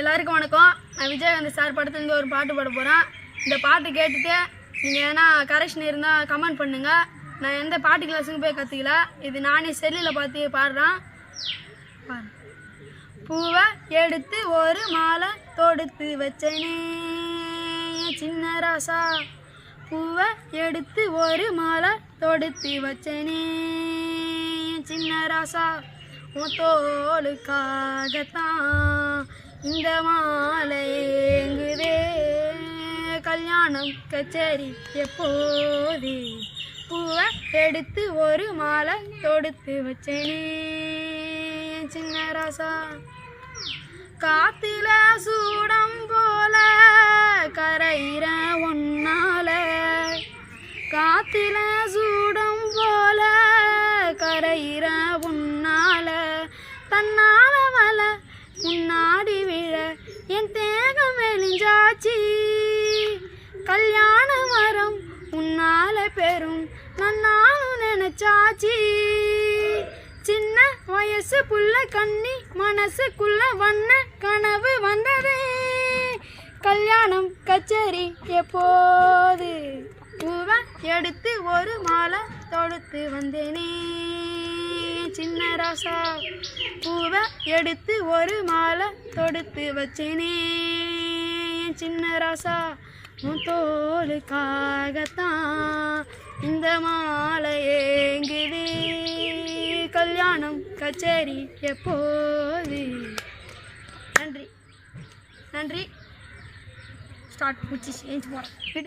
எல்லாருக்கும் வணக்கம். நான் விஜயகாந்த் சார் படத்துலேருந்து ஒரு பாட்டு பாட போகிறேன் இந்த பாட்டு கேட்டுட்டு நீங்கள் எதனா கரெக்ஷன் இருந்தால் கமெண்ட் பண்ணுங்கள் நான் எந்த பாட்டு கிளாஸுக்கும் போய் கற்றுக்கல இது நானே செல்லில் பார்த்து பாடுறேன். பூவை எடுத்து ஒரு மாலை தொடுத்து வச்சனே சின்ன ராசா. பூவை எடுத்து ஒரு மாலை தொடுத்து வச்சனே சின்ன ராசா. உன் தோலுக்காகத்தான் இந்த மாலை எங்குதே கல்யாணம் கச்சேரி எப்போது? பூவை எடுத்து ஒரு மாலை தொடுத்து வச்சேனே சின்ன ராசா. காத்துல சூடம் போல கரையிற ஒன்னால காத்துல சூடம் போல கரையிற உன்னால. தன்னால வல முன்னாடி என் தேகம் வெளிஞ்சாச்சி. கல்யாண மரம் உன்னால பெரும் நன்னாலும் நினைச்சாச்சி. சின்ன வயசு புள்ள கண்ணி மனசுக்குள்ள வண்ண கனவு வந்ததே. கல்யாணம் கச்சேரி எப்போது? பூவை எடுத்து ஒரு மாலை தொடுத்து வந்தேனே. சின்ன ராசா. பூவை எடுத்து ஒரு மாலை தொடுத்து வச்சேனே. சின்ன ராசா உன் தோலுக்காகத்தான் இந்த மாலை ஏங்குது. கல்யாணம் கச்சேரி எப்போது? நன்றி. நன்றி. ஸ்டார்ட் முடிச்சு சேஞ்ச் போகிறேன்